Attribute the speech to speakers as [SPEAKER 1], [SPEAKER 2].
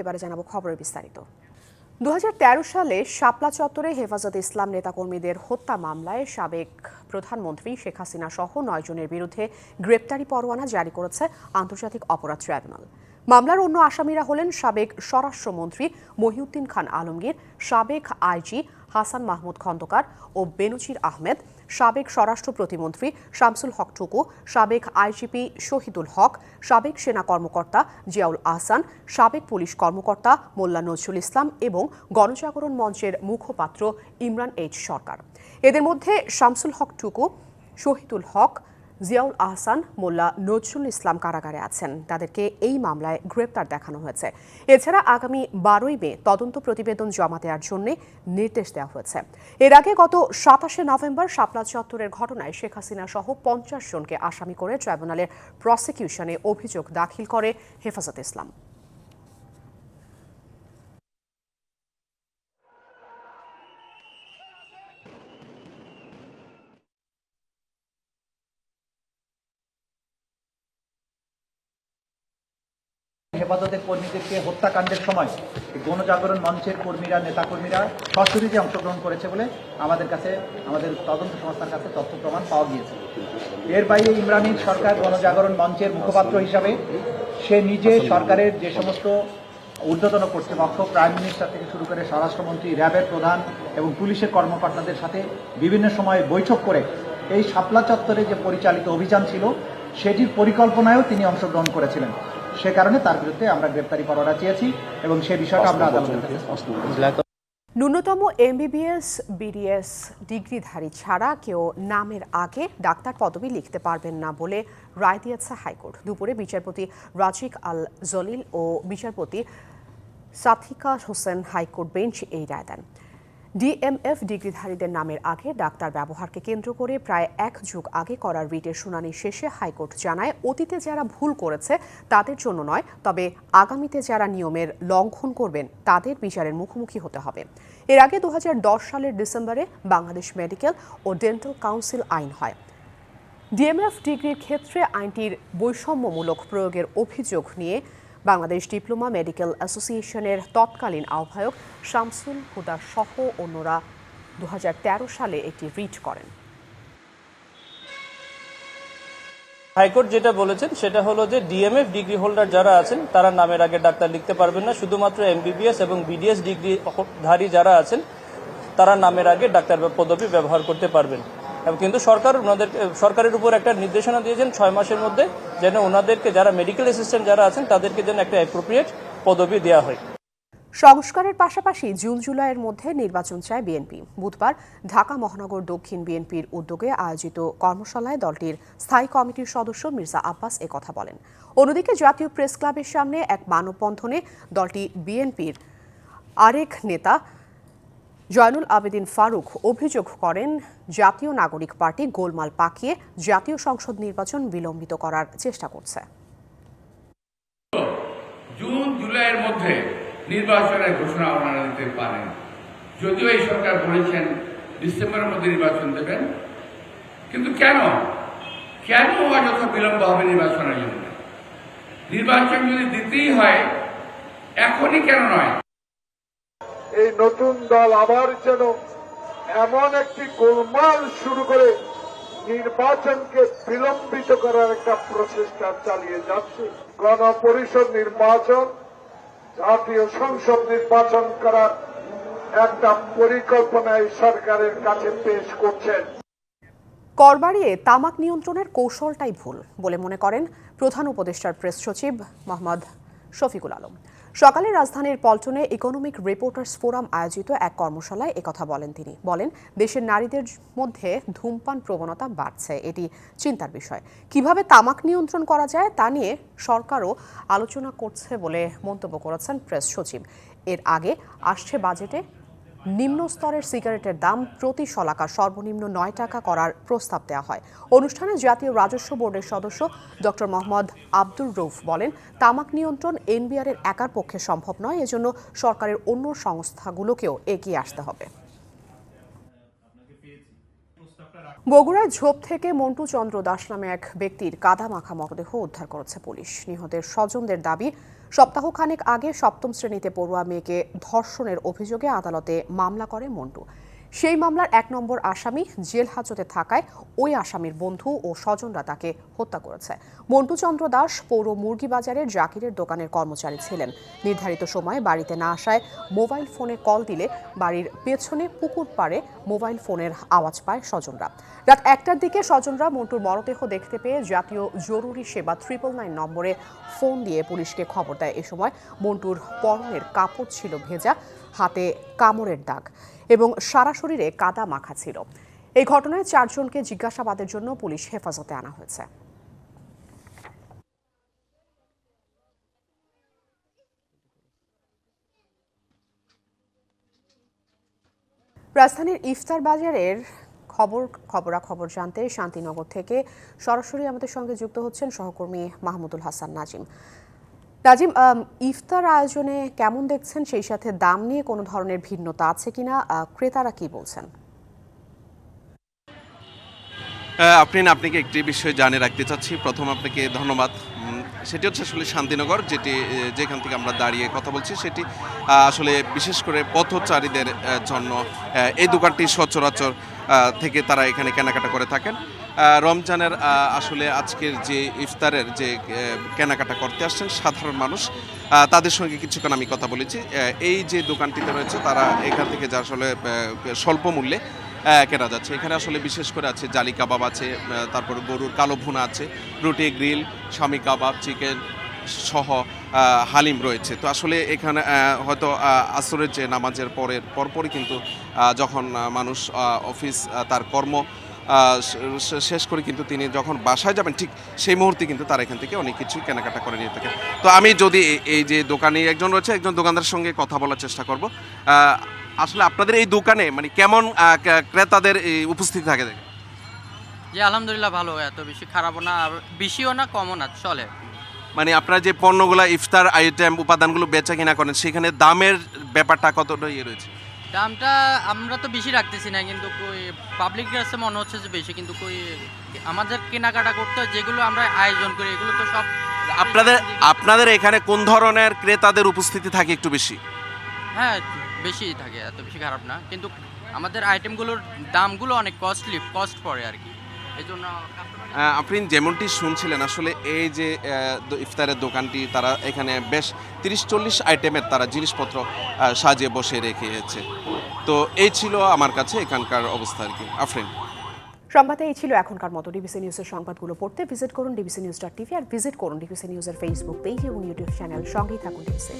[SPEAKER 1] এবারে জানাব খবরের বিস্তারিত। দু হাজার তেরো সালে শাপলা চত্বরে হেফাজত ইসলাম নেতাকর্মীদের হত্যা মামলায় সাবেক প্রধানমন্ত্রী শেখ হাসিনা সহ নয় জনের বিরুদ্ধে গ্রেপ্তারি পরোয়ানা জারি করেছে আন্তর্জাতিক অপরাধ ট্রাইব্যুনাল। মামলার অন্য আসামিরা হলেন সাবেক স্বরাষ্ট্রমন্ত্রী মহিউদ্দিন খান আলমগীর, সাবেক আইজি হাসান মাহমুদ খন্দকার ও বেনজির আহমেদ। সাবেক স্বরাষ্ট্র প্রতিমন্ত্রী শামসুল হক টুকু, সাবেক আইজিপি শহীদুল হক, সাবেক সেনা কর্মকর্তা জিয়াউল আহসান, সাবেক পুলিশ কর্মকর্তা মোল্লা নজরুল ইসলাম এবং গণজাগরণ মঞ্চের মুখপাত্র ইমরান এইচ সরকার। এদের মধ্যে শামসুল হক টুকু, শহীদুল হক জিয়াউল আহসান, মোল্লা নজরুল ইসলাম কারাগারে আছেন। তাদেরকে এই মামলায় গ্রেপ্তার দেখানো হয়েছে। এছাড়া আগামী বারোই মে তদন্ত প্রতিবেদন জমা দেওয়ার জন্য নির্দেশ দেওয়া হয়েছে। এর আগে গত সাতাশে নভেম্বর শাপলা চত্বরের ঘটনায় শেখ হাসিনা সহ পঞ্চাশ জনকে আসামি করে ট্রাইব্যুনালের প্রসিকিউশনে অভিযোগ দাখিল করে হেফাজত ইসলাম।
[SPEAKER 2] হেফাজতের কর্মীদেরকে হত্যাকাণ্ডের সময় গণজাগরণ মঞ্চের কর্মীরা, নেতাকর্মীরা সশরীরে অংশগ্রহণ করেছে বলে আমাদের কাছে, আমাদের তদন্ত সংস্থার কাছে তথ্য প্রমাণ পাওয়া গিয়েছে। এর বাইরে ইমরানির সরকার গণজাগরণ মঞ্চের মুখপাত্র হিসাবে সে নিজে সরকারের যে সমস্ত ঊর্ধ্বতন কর্তৃপক্ষ, প্রাইম মিনিস্টার থেকে শুরু করে স্বরাষ্ট্রমন্ত্রী, র্যাবের প্রধান এবং পুলিশের কর্মকর্তাদের সাথে বিভিন্ন সময়ে বৈঠক করে এই শাপলা চত্বরে যে পরিচালিত অভিযান ছিল, সেটির পরিকল্পনায়ও তিনি অংশগ্রহণ করেছিলেন। সে কারণে তার বিরুদ্ধে আমরা গ্রেপ্তারি পরোয়ানা চেয়েছি এবং সে বিষয়টা আমরা আদালতের কাছে
[SPEAKER 1] ন্যূনতম এমবিবিএস বিডিএস ডিগ্রিধারী ছাড়া কেউ নামের আগে ডাক্তার পদবি লিখতে পারবেন না বলে রায় দিয়েছে হাইকোর্ট। দুপুরে বিচারপতি রাজিক আল জলিল ও বিচারপতি সাথিকা হোসেন হাইকোর্ট বেঞ্চ এই রায় দেন। ডিএমএফ ডিগ্রিধারীদের নামের আগে ডাক্তার ব্যবহারকে কেন্দ্র করে প্রায় এক যুগ আগে করার রিটের শুনানি শেষে হাইকোর্ট জানায়, অতীতে যারা ভুল করেছে তাদের জন্য নয়, তবে আগামীতে যারা নিয়মের লঙ্ঘন করবেন তাদের বিচারের মুখোমুখি হতে হবে। এর আগে দু হাজার দশ সালের ডিসেম্বরে বাংলাদেশ মেডিকেল ও ডেন্টাল কাউন্সিল আইন হয়। ডিএমএফ ডিগ্রির ক্ষেত্রে আইনটির বৈষম্যমূলক প্রয়োগের অভিযোগ নিয়ে বাংলাদেশ ডিপ্লোমা মেডিকেল অ্যাসোসিয়েশনের তৎকালীন আহ্বায়ক শামসুল হুদা সহ অন্যরা দু হাজার তেরো সালে একটি রিট করেন।
[SPEAKER 3] হাইকোর্ট যেটা বলেছেন, সেটা হলো যে ডিএমএফ ডিগ্রি হোল্ডার যারা আছেন, তারা নামের আগে ডাক্তার লিখতে পারবেন না। শুধুমাত্র এমবিবিএস এবং বিডিএস ডিগ্রি ধারী যারা আছেন, তারা নামের আগে ডাক্তার পদবি ব্যবহার করতে পারবেন। কিন্তু সরকার ওনাদের সরকারের উপর একটা নির্দেশনা দিয়েছেন ছয় মাসের মধ্যে যেন ওনাদেরকে যারা মেডিকেল অ্যাসিস্ট্যান্ট যারা আছেন, তাদেরকে যেন একটা অ্যাপ্রোপ্রিয়েট পদবি দেওয়া হয়।
[SPEAKER 1] সংস্কারের পাশাপাশি জুন জুলাইয়ের মধ্যে নির্বাচন চায় বিএনপি। বুধবার ঢাকা মহানগর দক্ষিণ বিএনপির উদ্যোগে আয়োজিত কর্মশালায় দলটির স্থায়ী কমিটির সদস্য মির্জা আব্বাস কথা বলেন। অন্যদিকে জাতীয় প্রেস ক্লাবের সামনে এক মানববন্ধনে দলটি বিএনপির আরেক নেতা জয়নুল আবেদিন ফারুক অভিযোগ করেন, জাতীয় নাগরিক পার্টি গোলমাল পাকিয়ে জাতীয় সংসদ নির্বাচন বিলম্বিত করার চেষ্টা করছে।
[SPEAKER 4] জুন, জুলাইয়ের মধ্যে নির্বাচনের ঘোষণা দিতে পারেন। যদিও এই সরকার বলেছেন ডিসেম্বরের মধ্যে নির্বাচন দেবেন। কিন্তু কেন? কেন বিলম্ব হবে নির্বাচনের জন্য? নির্বাচন যদি দিতেই হয়, এখনই কেন নয়?
[SPEAKER 5] এই নতুন দল আবার যেন এমন একটি গোলমাল শুরু করে নির্বাচনকে বিলম্বিত করার একটা প্রচেষ্টা চালিয়ে যাচ্ছে। গণপরিষদ নির্বাচন, জাতীয় সংসদ নির্বাচন করার একটা পরিকল্পনা এই সরকারের কাছে পেশ করছেন।
[SPEAKER 1] কর বাড়িয়ে তামাক নিয়ন্ত্রণের কৌশলটাই ভুল বলে মনে করেন প্রধান উপদেষ্টার প্রেস সচিব মোহাম্মদ শফিকুল আলম। সকালে রাজধানীর পল্টনে ইকোনমিক রিপোর্টার্স ফোরাম আয়োজিত এক কর্মশালায় একথা বলেন তিনি। বলেন, দেশের নারীদের মধ্যে ধূমপান প্রবণতা বাড়ছে। এটি চিন্তার বিষয়। কীভাবে তামাক নিয়ন্ত্রণ করা যায় তা নিয়ে সরকারও আলোচনা করছে বলে মন্তব্য করেছেন প্রেস সচিব। এর আগে আসছে বাজেটে নিম্ন স্তরের সিগারেটের দাম প্রতি শলাকা সর্বনিম্ন নয় টাকা করার প্রস্তাব দেওয়া হয়। অনুষ্ঠানে জাতীয় রাজস্ব বোর্ডের সদস্য ডক্টর মোহাম্মদ আব্দুর রৌফ বলেন, তামাক নিয়ন্ত্রণ এনবিআর এর একার পক্ষে সম্ভব নয়, এজন্য সরকারের অন্য সংস্থাগুলোকেও এগিয়ে আসতে হবে। বগুড়ায় ঝোপ থেকে মন্টু চন্দ্র দাস নামে এক ব্যক্তির কাদা মাখা মরদেহ উদ্ধার করেছে পুলিশ। নিহতের স্বজনদের দাবি, সপ্তাহখানেক আগে সপ্তম শ্রেণীতে পড়ুয়া মেয়েকে ধর্ষণের অভিযোগে আদালতে মামলা করে মন্টু। সেই মামলার এক নম্বর আসামি জেল হাজতে থাকায় ওই আসামির বন্ধু ও স্বজনরা তাকে হত্যা করেছে। মন্টু চন্দ্র দাস পৌর মুরগিবাজারের জাকিরের দোকানের কর্মচারী ছিলেন। নির্ধারিত সময়ে বাড়িতে না আসায় মোবাইল ফোনে কল দিলে বাড়ির পেছনে পুকুর পাড়ে মোবাইল ফোনের আওয়াজ পায় স্বজনরা। রাত একটার দিকে স্বজনরা মন্টুর মরদেহ দেখতে পেয়ে জাতীয় জরুরি সেবা ট্রিপল নাইন নম্বরে ফোন দিয়ে পুলিশকে খবর দেয়। এ সময় মন্টুর পরনের কাপড় ছিল ভেজা। হাতে কামড়ের দাগ এবং সারা শরীরে কাদা মাখা ছিল। এই ঘটনায় চারজনকে জিজ্ঞাসাবাদের জন্য পুলিশ হেফাজতে আনা হয়েছে। রাজধানীর ইফতার বাজারের খবর, খবরাখবর জানতে শান্তিনগর থেকে সরাসরি আমাদের সঙ্গে যুক্ত হচ্ছেন সহকর্মী মাহমুদুল হাসান নাজিম। নাজিম ইফতার আয়োজনে কেমন দেখছেন? সেই সাথে দাম নিয়ে কোনো ধরনের ভিন্নতা আছে কিনা? ক্রেতারা কি বলছেন?
[SPEAKER 6] আফরিন, আপনাকে একটি বিষয় জানিয়ে রাখতে চাচ্ছি। প্রথম আপনাকে ধন্যবাদ। সেটি হচ্ছে আসলে শান্তিনগর, যেটি যেখান থেকে আমরা দাঁড়িয়ে কথা বলছি, সেটি আসলে বিশেষ করে পথচারীদের জন্য এই দোকানটি সচরাচর থেকে তারা এখানে কেনাকাটা করে থাকেন। রমজানের আসলে আজকের যে ইফতারের যে কেনাকাটা করতে আসছেন সাধারণ মানুষ তাদের সঙ্গে কিছুক্ষণ আমি কথা বলেছি। এই যে দোকানটিতে রয়েছে, তারা এখান থেকে যা আসলে স্বল্প মূল্যে কেনা যাচ্ছে। এখানে আসলে বিশেষ করে আছে জালি কাবাব আছে তারপর গরুর কালো ভুনা আছে, রুটি, গ্রিল, স্বামী কাবাব, চিকেন সহ হালিম রয়েছে। তো আসলে এখানে হয়তো আসরের যে নামাজের পরের পরপরই কিন্তু যখন মানুষ অফিস তার কর্ম শেষ করে কিন্তু তিনি যখন বাসায় যাবেন ঠিক সেই মুহূর্তে কিন্তু তার এখান থেকে অনেক কিছু কেনাকাটা করে নিয়ে থাকেন। তো আমি যদি এই- যে দোকানে একজন রয়েছে একজন দোকানদারের সঙ্গে কথা বলার চেষ্টা করব। আসলে আপনাদের এই দোকানে মানে কেমন ক্রেতাদের উপস্থিতি থাকে দেখে
[SPEAKER 7] জি আলহামদুলিল্লাহ ভালো এত বেশি খারাপও না আর বেশিও না কমও না চলে।
[SPEAKER 6] মানে আপনারা যে পণ্যগুলো ইফতার আইটেম উপাদানগুলো বেচা কিনা করেন সেখানে দামের ব্যাপারটা কতটা ইয়ে রয়েছে?
[SPEAKER 7] দামটা আমরা তো বেশি রাখতেছি না কিন্তু কই পাবলিক কাছে মনে হচ্ছে যে বেশি কিন্তু কই আমাদের কেনাকাটা করতে হয় যেগুলো আমরা আয়োজন করি এগুলো তো সব
[SPEAKER 6] আপনাদের আপনাদের এখানে কোন ধরনের ক্রেতাদের উপস্থিতি থাকে একটু বেশি?
[SPEAKER 7] হ্যাঁ বেশি থাকে এত বেশি খারাপ না কিন্তু আমাদের আইটেমগুলোর দামগুলো অনেক কস্টলি কস্ট পড়ে আর কি।
[SPEAKER 6] আপনি যেমনটি শুনছিলেন আসলে এই যে ইফতারের দোকানটি তারা এখানে বেশ তিরিশ চল্লিশ আইটেমের তারা জিনিসপত্র সাজিয়ে বসে রেখেছে। তো এই ছিল আমার কাছে এখানকার অবস্থা আর কি। আফরিন।
[SPEAKER 1] সংবাদে এই ছিল এখনকার মতো ডিবিসি নিউজের সংবাদগুলো পড়তে ভিজিট করুন ডিবিসি নিউজ ডট টিভি আর ভিজিট করুন ডিবিসি নিউজের ফেসবুক পেজ এবং ইউটিউব চ্যানেল সঙ্গেই থাকুন ডিবিসি